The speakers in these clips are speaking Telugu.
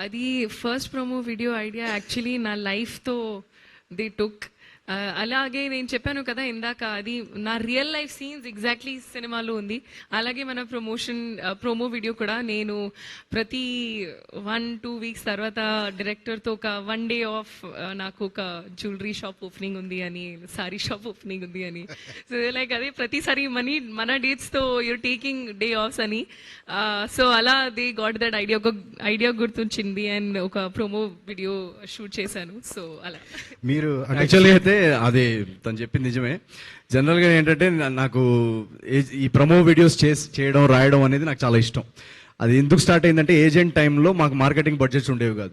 అది first promo video idea actually నా లైఫ్తో దే టుక్ అలాగే నేను చెప్పాను కదా ఇందాక అది నా రియల్ లైఫ్ సీన్స్ ఎగ్జాక్ట్లీ సినిమాలో ఉంది. అలాగే మన ప్రమోషన్ ప్రోమో వీడియో కూడా నేను ప్రతి వన్ టూ వీక్స్ తర్వాత డైరెక్టర్తో ఒక వన్ డే ఆఫ్ నాకు ఒక జ్యువెలరీ షాప్ ఓపెనింగ్ ఉంది అని సారీ షాప్ ఓపెనింగ్ ఉంది అని. సో లైక్ అదే ప్రతిసారి మనీ మన డేట్స్తో యూర్ టేకింగ్ డే ఆఫ్స్ అని. సో అలా దే గాట్ దట్ ఐడియా ఒక ఐడియా గుర్తుంచింది అండ్ ఒక ప్రోమో వీడియో షూట్ చేశాను. సో అలా. మీరు యాక్చువల్లీ అయితే అది తను చెప్పింది నిజమే. జనరల్గా ఏంటంటే నాకు ఈ ప్రమో వీడియోస్ చేసి చేయడం రాయడం అనేది నాకు చాలా ఇష్టం. అది ఎందుకు స్టార్ట్ అయిందంటే ఏజెంట్ టైంలో మాకు మార్కెటింగ్ బడ్జెట్స్ ఉండేవి కాదు.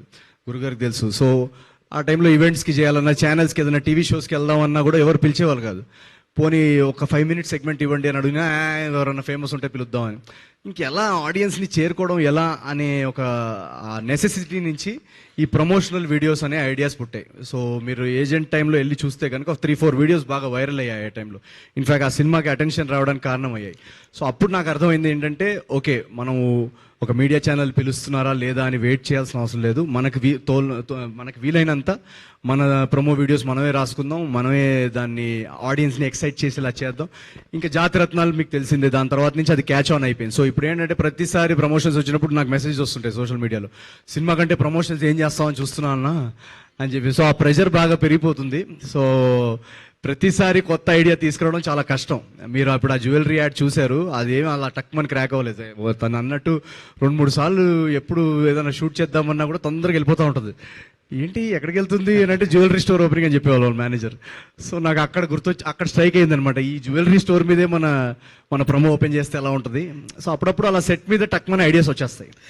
గురుగారికి తెలుసు. సో ఆ టైంలో ఈవెంట్స్కి చేయాలన్నా ఛానల్స్కి ఏదైనా టీవీ షోస్కి వెళ్దామన్నా కూడా ఎవరు పిలిచేవాళ్ళు కాదు. పోనీ ఒక ఫైవ్ మినిట్స్ సెగ్మెంట్ ఇవ్వండి అని అడిగినా ఎవరన్నా ఫేమస్ ఉంటే పిలుద్దామని ఇంకెలా ఆడియన్స్ని చేరుకోవడం ఎలా అనే ఒక నెసెసిటీ నుంచి ఈ ప్రమోషనల్ వీడియోస్ అనే ఐడియాస్ పుట్టాయి. సో మీరు ఏజెంట్ టైంలో వెళ్ళి చూస్తే కనుక త్రీ ఫోర్ వీడియోస్ బాగా వైరల్ అయ్యాయి ఆ టైంలో ఇన్ఫాక్ట్ ఆ సినిమాకి అటెన్షన్ రావడానికి కారణం అయ్యాయి సో అప్పుడు నాకు అర్థమైంది ఏంటంటే ఓకే మనము ఒక మీడియా ఛానల్ పిలుస్తున్నారా లేదా అని వెయిట్ చేయాల్సిన అవసరం లేదు. మనకు వీ తోల్ తో- వీలైనంత మన ప్రమో వీడియోస్ మనమే రాసుకుందాం మనమే దాన్ని ఆడియన్స్ని ఎక్సైట్ చేసేలా చేద్దాం. ఇంకా జాతి రత్నాలు మీకు తెలిసిందే దాని తర్వాత నుంచి అది క్యాచ్ ఆన్ అయిపోయింది. సో ఇప్పుడు ఏంటంటే ప్రతిసారి ప్రమోషన్స్ వచ్చినప్పుడు నాకు మెసేజ్ వస్తుంటాయి సోషల్ మీడియాలో సినిమా కంటే ప్రమోషన్స్ ఏం చేస్తామని చూస్తున్నా అన్నా? అని చెప్పి. సో ఆ ప్రెషర్ బాగా పెరిగిపోతుంది. సో ప్రతిసారి కొత్త ఐడియా తీసుకురావడం చాలా కష్టం. మీరు అప్పుడు ఆ జ్యువెలరీ యాడ్ చూశారు. అదేమి అలా టక్మని క్రాక్ అవ్వలేదు. తను అన్నట్టు రెండు మూడు సార్లు ఎప్పుడు ఏదైనా షూట్ చేద్దామన్నా కూడా తొందరగా వెళ్ళిపోతూ ఉంటుంది. ఏంటి ఎక్కడికి వెళ్తుంది అని అంటే జ్యువెలరీ స్టోర్ ఓపెనింగ్ అని చెప్పేవాళ్ళు వాళ్ళ మేనేజర్ సో నాకు అక్కడ గుర్తొచ్చి అక్కడ స్ట్రైక్ అయిందనమాట. ఈ జ్యువెలరీ స్టోర్ మీదే మన మన ప్రమో ఓపెన్ చేస్తే ఎలా ఉంటుంది? సో అప్పుడప్పుడు అలా సెట్ మీద టక్మని ఐడియాస్ వచ్చేస్తాయి.